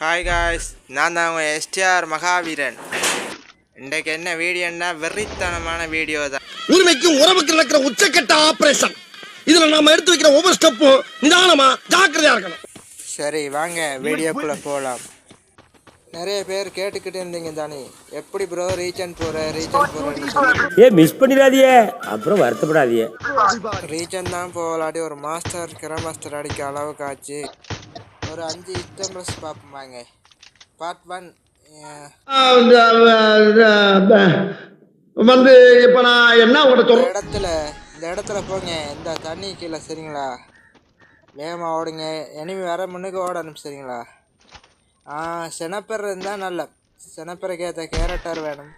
Hi guys நான் தான் உங்கள் எஸ்டிஆர் மகாவீரன். இன்றைக்கு என்ன வீடியோன்னா வெறித்தனமான வீடியோ தான். உரிமைக்கும் உறவுக்கு நடக்கிற உச்சக்கட்ட ஆபரேஷன் இதுல நாம எடுத்து வைக்கிற ஒவ்வொரு ஸ்டெப்பும் நிதானமா ஜாக்கிரதையா இருக்கணும். சரி வாங்க வீடியோக்குள்ளே போகலாம் நிறைய பேர் கேட்டுக்கிட்டு இருந்தீங்க தானே. எப்படி ப்ரோ ரீச்சன் போகிற ரீச்சன் சொல்லி ஏ மிஸ் பண்ணிடாதியே அப்புறம் வருத்தப்படாதியே ரீச்சன் தான் போகலாட்டி ஒரு மாஸ்டர் கிர மாஸ்டர் அடிக்க அளவுக்கு ஆச்சு. ஒரு அஞ்சு இஸ்டம்பர்ஸ் பார்ப்போமாங்க பார்ட் ஒன் வந்து இப்ப நான் என்ன உங்கள்ட்ட இந்த சொல்றேன்? இடத்துல இந்த இடத்துல போங்க. இந்த தண்ணி கீழே சரிங்களா? வேகமாக ஓடுங்க. எனிமி வர முன்னுக்கு ஓடணும் சரிங்களா? ஆ செனப்பர் இருந்தால் நல்ல. செனப்பருக்கு ஏற்ற கேரக்டர் வேணும்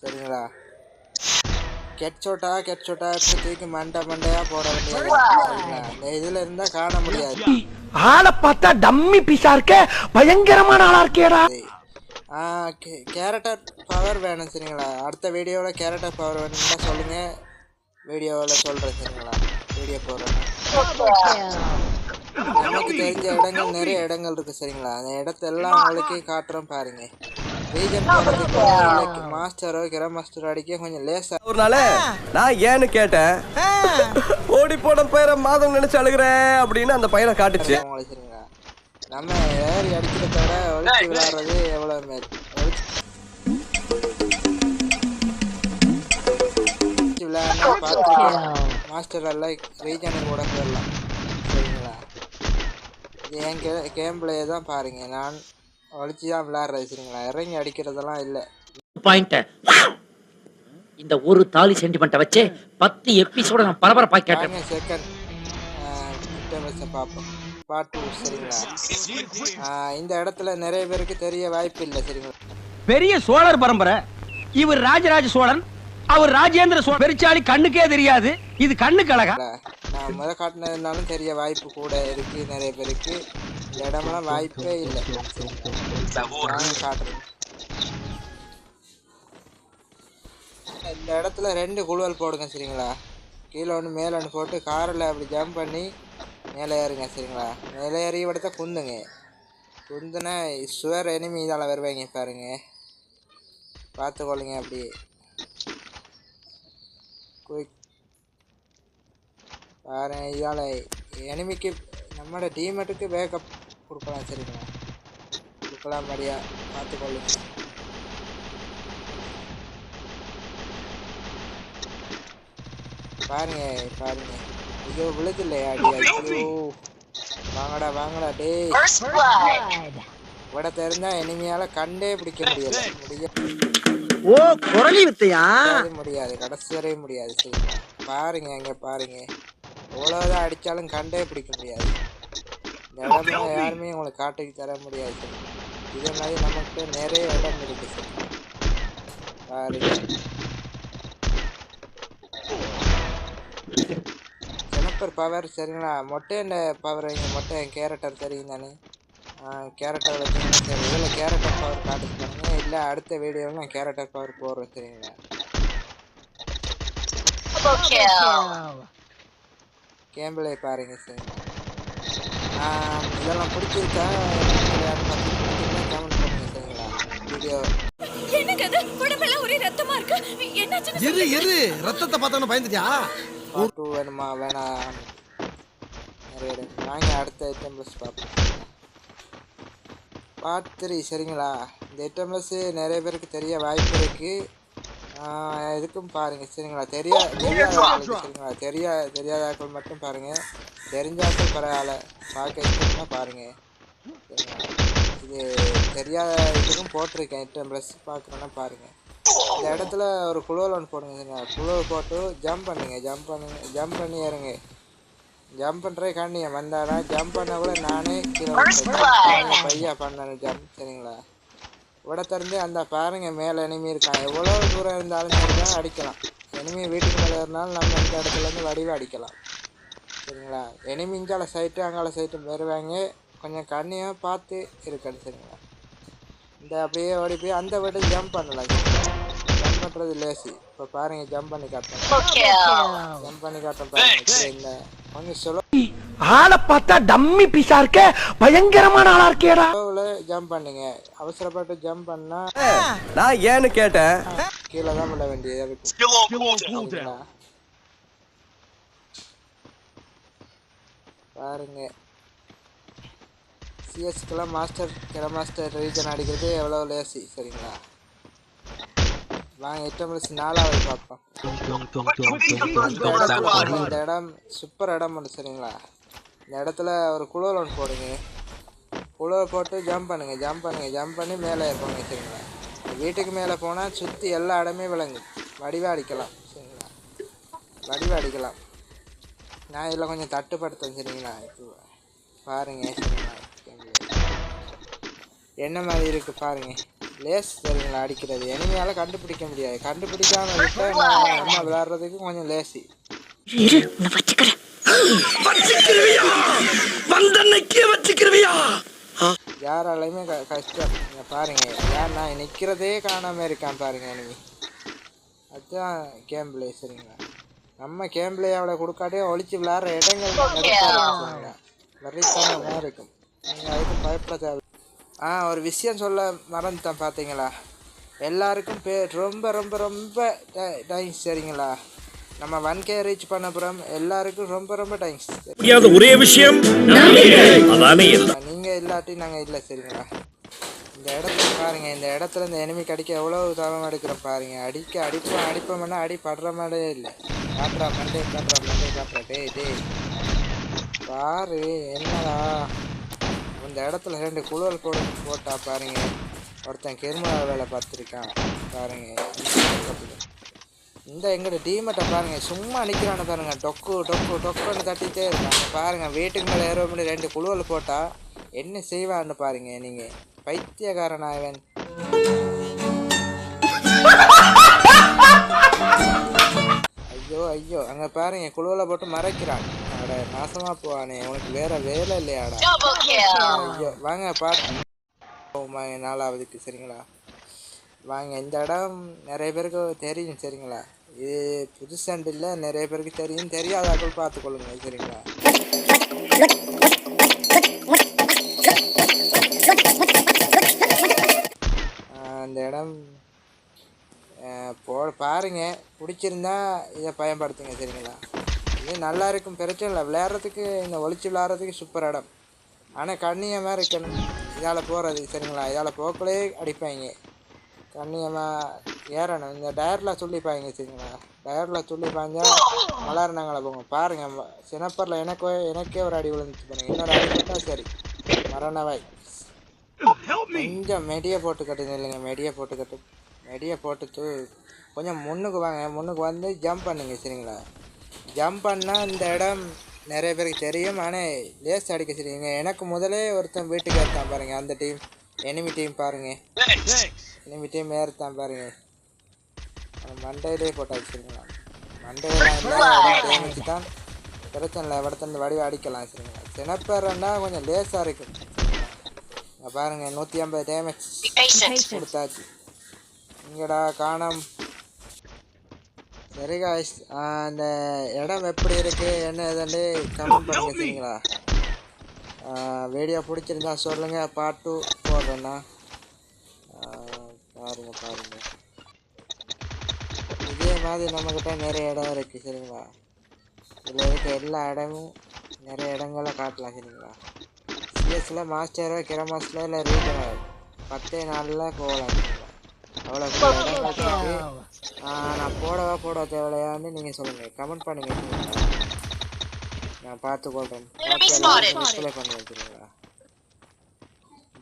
சரிங்களா? கெட்சோட்டா கெட்சோட்டா எடுத்து தூக்கி மண்டை மண்டையாக போட வேண்டியது சரிங்களா? இந்த இதில் இருந்தால் காண முடியாது. ஆளை பார்த்தா டம்மி பீஸா இருக்க பயங்கரமான ஆளா இருக்கேடா. கேரக்டர் பவர் வேணும் சரிங்களா? அடுத்த வீடியோவில் கேரக்டர் பவர் வேணும்னா சொல்லுங்கள் வீடியோவில் சொல்கிறேன் சரிங்களா? வீடியோ போடுறேன் நமக்கு தெரிஞ்ச இடங்கள் நிறைய இடங்கள் இருக்கு சரிங்களா? அந்த இடத்தெல்லாம் உங்களுக்கு காட்டுறோம் பாருங்க. ரீஜன் போகிறதுக்கு மாஸ்டரோ கிர மாஸ்டரோ அடிக்க கொஞ்சம் லேசா ஒரு நாள் நான் ஏன்னு கேட்டேன். ஓடி போன பயிரை மாதம் நினைச்சு அழுகிறேன் அப்படின்னு அந்த பையனை காட்டுச்சு. நம்ம ஏறி அடிக்கிறத விட ஒழிச்சு விளையாடுறது எவ்வளோ மேல். ஒழிச்சு விளையாடுனா பார்த்துருக்கேன். மாஸ்டர் எல்லாம் ரீஜனுக்கு கூட போயிடலாம் சரிங்களா? இது என் கே கேம் பிளே தான் பாருங்க. நான் ஒழிச்சு தான் விளையாடுறது. சரிங்களா? இறங்கி அடிக்கிறதெல்லாம் இல்லை. பாயிண்ட் இந்த ஒரு தாலி சென்டிமெண்ட்டை வச்சு பத்து எபிசோட நான் பரபரப்பா கேட்டேன் செகண்ட் பார்ப்போம் பார்ட் டூ சரிங்களா? ஆஹ் இந்த இடத்துல நிறைய பேருக்கு தெரிய வாய்ப்பு இல்லை சரிங்களா? பெரிய சோழர் பரம்பரை. இவர் ராஜராஜ சோழன் அவர் ராஜேந்திர சோழன். பெருச்சாளி கண்ணுக்கே தெரியாது. இது கண்ணுக்கு அழகா? நான் முத காட்டினதுனாலும் தெரிய வாய்ப்பு கூட இருக்கு நிறைய பேருக்கு. இடமெல்லாம் வாய்ப்பே இல்லை. நாங்க காட்டுறோம் இந்த இடத்துல ரெண்டு குழுவல் போடுங்க சரிங்களா? கீழே ஒன்று மேலே ஒன்று போட்டு காரில் அப்படி ஜம்ப் பண்ணி மேலே ஏறுங்க சரிங்களா? மேலே ஏறி விடத்த குந்துங்க. குந்துனா சுவர் எனிமி இதால் வருவாங்க பாருங்க. பார்த்துக்கொள்ளுங்க அப்படி. குயிக் பாரு இதால் எனிமிக்கு நம்மளோட டீமேட்டுக்கு பேக்கப் கொடுக்கலாம் சரிங்களா? கொடுக்கலாம் மாதிரியா பார்த்துக்கொள்ளுங்க. பாருங்க பாருங்க. ஐயோ விழுது இல்லையா அடி ஐயோ. வாங்கடா வாங்கடா டேய். விட தெரிஞ்சா இனிமையால கண்டே பிடிக்க முடியல. முடிய ஓ குரலி வித்தையா? முடியாது, முடியாது. கடைசி வரை முடியாது சரிங்களா பாருங்க இங்க பாருங்க. எவ்வளவுதான் அடிச்சாலும் கண்டே பிடிக்க முடியாது. இந்த இடம்லாம் யாருமே உங்களுக்கு காட்டுக்கு தர முடியாது சரிங்களா. இதே மாதிரி நமக்கு நிறைய இடம் இருக்கு சரிங்களா பாருங்க. ஜெனப்பர் பவர் சரிங்களா? மொட்டை இந்த பவர் வைங்க மொட்டை. என் கேரக்டர் தெரியும் தானே? கேரக்டர் வச்சுங்கன்னா சரி? இதில் கேரக்டர் பவர் காட்டுச்சு பாருங்க. இல்லை அடுத்த வீடியோவில் நான் கேரக்டர் பவர் போடுறேன் சரிங்களா? கேம்பிளை பாருங்க ஆஹ் இதெல்லாம் பிடிச்சிருக்கா? கமெண்ட் பண்ணுங்க சரிங்களா? வீடியோ என்னங்க உடம்பெல்லாம் ஒரே ரத்தமா இருக்கு. என்னாச்சுன்னு எரு எரு ரத்தத்தை பார்த்தவன பயந்துட்டியா? பார்ட் டூ வேணுமா? வேணாம் நிறைய வாங்க அடுத்த ஐட்டம் ப்ளஸ் பார்ப்போம். பார்ட் த்ரீ சரிங்களா? இந்த ஐட்டம் ப்ளஸ் நிறைய பேருக்கு தெரிய வாய்ப்பு இருக்கு. எதுக்கும் இதுக்கும் பாருங்க சரிங்களா? தெரியா தெரியாதவங்களுக்கு சரிங்களா? தெரியா தெரியாதாக்கள் மட்டும் பாருங்க. தெரிஞ்சாக்கள் பரவாயில்ல. பார்க்க இஷ்டம்னா பாருங்க. சரிங்களா? இது தெரியாத இதுக்கும் போட்டிருக்கேன் ஐட்டம் ப்ளஸ் பார்க்குறேன்னா பாருங்கள் இந்த இடத்துல ஒரு குழுவில் ஒன்று போடுங்க குழுவை போட்டு ஜம்ப் பண்ணுங்க ஜம்ப் பண்ணுங்க ஜம்ப் பண்ணி ஏறுங்க. ஜம்ப் பண்ணுறே காண்டிங்க வந்தாடா ஜம்ப் பண்ண கூட நானே கீழே. பையா பண்ணணும் ஜம்ப் சரிங்களா? விட திறந்து அந்த பாருங்க மேலே எனிமி இருக்கான். எவ்வளோ தூரம் இருந்தாலும் சரிதான் அடிக்கலாம். எனிமி வீட்டுக்கு மேலே இருந்தாலும் நம்ம இந்த இடத்துல இருந்து வடிவ அடிக்கலாம். சரிங்களா? எனிமி இங்கால சைட்டு அங்கால சைட்டு வருவாங்க. கொஞ்சம் கண்ணியாக பார்த்து இருக்கணும் சரிங்களா? இந்த அப்படியே ஓடி போய் அந்த வீடு ஜம்ப் பண்ணலாம். பண்ணுறது லேசி இப்போ பாருங்க ஜம்ப் பண்ணி காட்டுறேன். ஜம்ப் பண்ணி காட்டுறேன் பாருங்க இந்த கொஞ்சம் சொல்ல ஆளை பார்த்தா டம்மி பீஸா இருக்க பயங்கரமான ஆளா இருக்கேடா. ஜம்ப் பண்ணுங்க. அவசரப்பட்டு ஜம்ப் பண்ணா நான் ஏன்னு கேட்டேன். கீழே தான் விட வேண்டியதா சரிங்களா? பாருங்க. சிஎஸ்க்கெல்லாம் மாஸ்டர் கிர மாஸ்டர் ரீஜன் அடிக்கிறது எவ்வளோ லேசி சரிங்களா? வாங்க எட்டு மணிச்சு நாலாவது பார்ப்போம். இந்த இடம் சூப்பர் இடம் ஒன்று சரிங்களா? இந்த இடத்துல ஒரு குளோல் ஒன்று போடுங்க. குளோல் போட்டு ஜம்ப் பண்ணுங்க ஜம்ப் பண்ணுங்க ஜம்ப் பண்ணி மேலே இருப்பாங்க சரிங்களா? வீட்டுக்கு மேலே போனால் சுற்றி எல்லா இடமே விளங்கும் வடிவாக அடிக்கலாம் சரிங்களா? வடிவாக அடிக்கலாம். நான் இதில் கொஞ்சம் தட்டுப்படுத்தேன் சரிங்களா? இப்போ பாருங்க சரிங்களா? என்ன மாதிரி இருக்குது பாருங்கள் லேஸ் சரிங்களா அடிக்கிறது. எனிமையால கண்டுபிடிக்க முடியாது. கண்டுபிடிக்காம விட்டா நான் அம்மா விளையாடுறதுக்கு கொஞ்சம் லேசி. இரு உன்னை வச்சுக்கிறேன். வந்தன்னைக்கே யாராலையுமே க கஷ்டம் இங்க பாருங்க. யார் நான் நிற்கிறதே காணாம இருக்கான் பாருங்க enemy. அதுதான் கேம் பிளே சரிங்களா? நம்ம கேம் பிளே அவளை கொடுக்காட்டே ஒழிச்சு விளையாடுற இடங்கள் இருக்கும். நீங்கள் அதுக்கு பயப்பட தேவை ஆ ஒரு விஷயம் சொல்ல மறந்துட்டேன் பார்த்தீங்களா எல்லாருக்கும் பே ரொம்ப ரொம்ப ரொம்ப தேங்க்ஸ் சரிங்களா? நம்ம ஒன் கே ரீச் பண்ண அப்புறம் எல்லாருக்கும் ரொம்ப ரொம்ப தேங்க்ஸ் முடியாத ஒரே விஷயம் அதானே. எல்லாம் நீங்க இல்லாட்டி நாங்க இல்ல சரிங்களா? இந்த இடத்துல பாருங்க இந்த இடத்துல இந்த enemy கடிக்க எவ்வளவு தவம் எடுக்கிறோம் பாருங்க. அடிக்க அடிப்போம் அடிப்போம்னா அடி படுற மாதிரியே இல்லை. காட்டுறா மண்டே காட்டுறா மண்டே காட்டுறா. டேய் டேய். பாரு என்னடா? இந்த இடத்துல ரெண்டு குழுவல் கூட போட்டா பாருங்க. ஒருத்தன் கெருமலா வேலை பார்த்துருக்கான். பாருங்க. இந்த எங்கிட்ட டீமட்டை பாருங்க. சும்மா நிக்கிறானு பாருங்க. டொக்கு டொக்கு டொக்குன்னு தட்டிட்டே இருக்காங்க. பாருங்க. வீட்டுக்கு மேலே ஏற மணி ரெண்டு குழுவல் போட்டா என்ன செய்வான்னு பாருங்க நீங்க. பைத்தியக்காரன் அவன் ஐயோ ஐயோ. அங்கே பாருங்க. குழுவில் போட்டு மறைக்கிறான். அட நாசமா போவானே உனக்கு வேற வேலை இல்லையாடா. ஐயோ வாங்க பாட்டு வாங்க நாலாவதுக்கு சரிங்களா? வாங்க இந்த இடம் நிறைய பேருக்கு தெரியும் சரிங்களா? இது புதுசாண்டு இல்லை நிறைய பேருக்கு தெரியும். தெரியாதாக்கள் பார்த்துக்கொள்ளுங்க சரிங்களா? ஆஹ் இந்த இடம் ஆஹ் போ பாருங்க. பிடிச்சிருந்தா இதை பயன்படுத்துங்க சரிங்களா? இது நல்லா இருக்கும் பிரச்சனை இல்லை விளையாடுறதுக்கு இந்த ஒளிச்சு விளையாடுறதுக்கு சூப்பர் இடம். ஆனால் கண்ணியமாக இருக்கணும். இதால் போகிறது சரிங்களா? இதால் போக்குள்ளே அடிப்பாங்க. கண்ணியமாக ஏறணும். இந்த டயரில் சொல்லிப்பாங்க சரிங்களா? டயரில் சொல்லி பாஞ்சா மலர்னாங்களே போங்க. பாருங்கள் சினப்பரில் எனக்கே எனக்கே ஒரு அடி விழுந்துச்சு பாருங்க. இன்னொரு அடி போட்டால் சரி. மரணவாய். கொஞ்சம் மெடியை போட்டு கட்டுங்க இல்லைங்க மெடியை போட்டு கட்டு. மெடியை போட்டு தூ- கொஞ்சம் முன்னுக்கு வாங்க. முன்னுக்கு வந்து ஜம்ப் பண்ணுங்க சரிங்களா? ஜம்ப் பண்ணால் இந்த இடம் நிறைய பேருக்கு தெரியும். ஆனால் லேஸ் அடிக்க சரிங்க எனக்கு முதலே ஒருத்தன் வீட்டுக்கு ஏற்றான் பாருங்க. அந்த டீம் எனிமி டீம் பாருங்க. எனிமி டீம் ஏறுத்தான் பாருங்க. மண்டையிலே போட்டாச்சு சரிங்களா மண்டையில தான். பிரச்சனை இல்லை. இடத்துல வடிவ அடிக்கலாம். சரிங்களா? சினப்பேரன்னா கொஞ்சம் லேஸாக இருக்கும். பாருங்க நூற்றி ஐம்பது டேமேஜ் கொடுத்தாச்சு. இங்கடா காணோம். சரி காய்ஸ் அந்த இடம் எப்படி இருக்கு என்ன ஏதாண்டு கமெண்ட் பண்ணுங்க சரிங்களா வீடியோ பிடிச்சிருந்தா சொல்லுங்க பார்ட் டூ ஆஹ் பாருங்க பாருங்க. இதே மாதிரி நம்மக்கிட்ட நிறைய இடம் இருக்கு சரிங்களா? இதில் இருக்க எல்லா இடமும் நிறைய இடங்களை காட்டலாம் சரிங்களா? சிஎஸ்ல மாஸ்டரோ கிரமாஸ்ல இல்லை ரீஜனல் பத்தே நாளில் போகலாம் சரிங்களா? அவ்வளோ நான் போடவா போட தேவையான்னு நீங்கள் சொல்லுங்கள் கமெண்ட் பண்ணுங்க? நான் பார்த்து கொள்கிறேன் டிஸ்பிளே பண்ணி வைக்கிறீங்களா?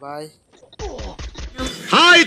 Bye hi